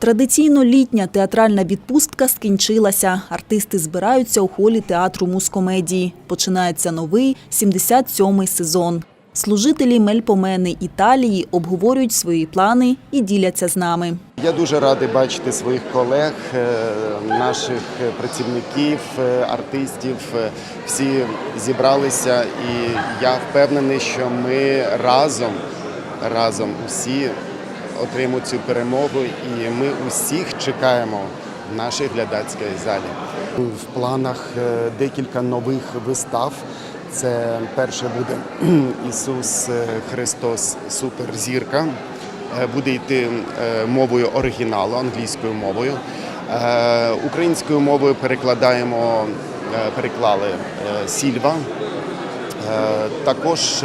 Традиційно літня театральна відпустка скінчилася. Артисти збираються у холі театру мускомедії. Починається новий 77-й сезон. Служителі Мельпомени Італії обговорюють свої плани і діляться з нами. Я дуже радий бачити своїх колег, е, наших працівників, е, артистів. Е, Всі зібралися, і я впевнений, що ми разом, разом усі отримаємо цю перемогу, і ми усіх чекаємо в нашій глядацькій залі. В планах е, декілька нових вистав. Це перше буде Ісус е, Христос Суперзірка. Е, буде йти мовою оригіналу, англійською мовою. Українською мовою перекладаємо, переклали Сільва. Також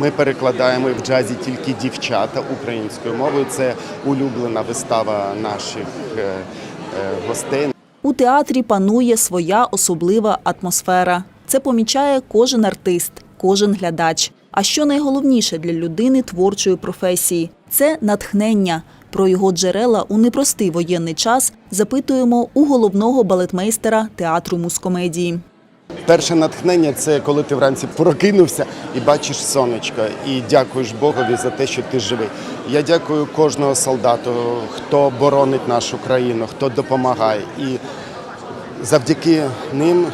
ми перекладаємо в джазі тільки дівчата українською мовою. Це улюблена вистава наших е, е, гостей. У театрі панує своя особлива атмосфера. Це помічає кожен артист, кожен глядач. А що найголовніше для людини творчої професії це натхнення. Про його джерела у непростий воєнний час запитуємо у головного балетмейстера театру мускомедії. Перше натхнення це коли ти вранці прокинувся і бачиш сонечко, і дякуєш Богові за те, що ти живий. Я дякую кожного солдату, хто боронить нашу країну, хто допомагає. І завдяки ним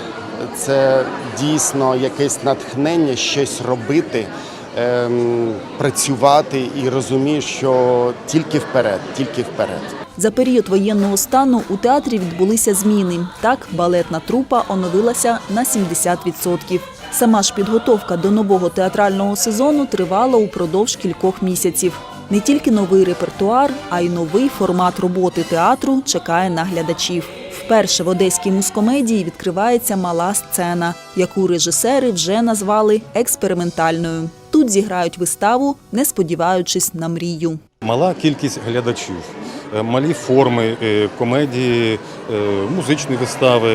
це дійсно якесь натхнення, щось робити, ем, працювати і розумієш, що тільки вперед, тільки вперед. За період воєнного стану у театрі відбулися зміни. Так, балетна трупа оновилася на 70%. Сама ж підготовка до нового театрального сезону тривала упродовж кількох місяців. Не тільки новий репертуар, а й новий формат роботи театру чекає на глядачів. Вперше в одеській мускомедії відкривається мала сцена, яку режисери вже назвали експериментальною. Тут зіграють виставу, не сподіваючись на мрію. Мала кількість глядачів, е, малі форми е, комедії, е, музичні вистави,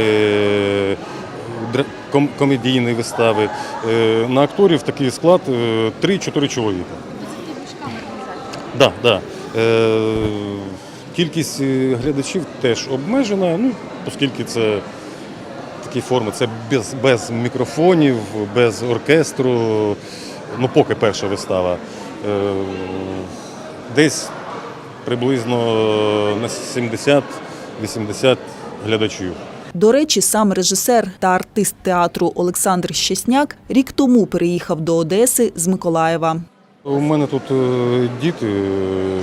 комедійні вистави. На акторів такий склад е, 3-4 чоловіка. Да, да. Кількість глядачів теж обмежена, ну, оскільки це такі форми, це без, без мікрофонів, без оркестру. Ну, поки перша вистава. Е, Десь приблизно на 70-80 глядачів. До речі, сам режисер та артист театру Олександр Щесняк рік тому переїхав до Одеси з Миколаєва. У мене тут е, діти е,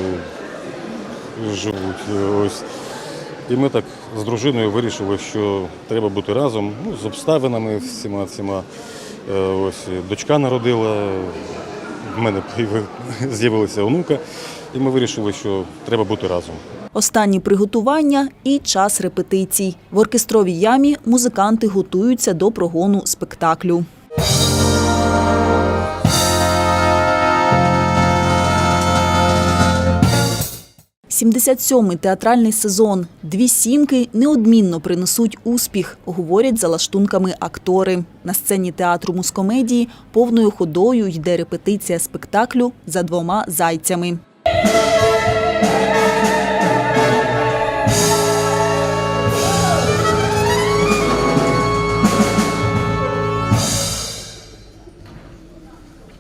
живуть. Ось. І ми так з дружиною вирішили, що треба бути разом ну, з обставинами всіма цими. Е, Ось дочка народила, в мене з'явилася онука, і ми вирішили, що треба бути разом. Останні приготування і час репетицій. В оркестровій ямі музиканти готуються до прогону спектаклю. «77-й театральний сезон. Дві сімки неодмінно принесуть успіх, говорять за лаштунками актори. На сцені театру мускомедії повною ходою йде репетиція спектаклю за двома зайцями.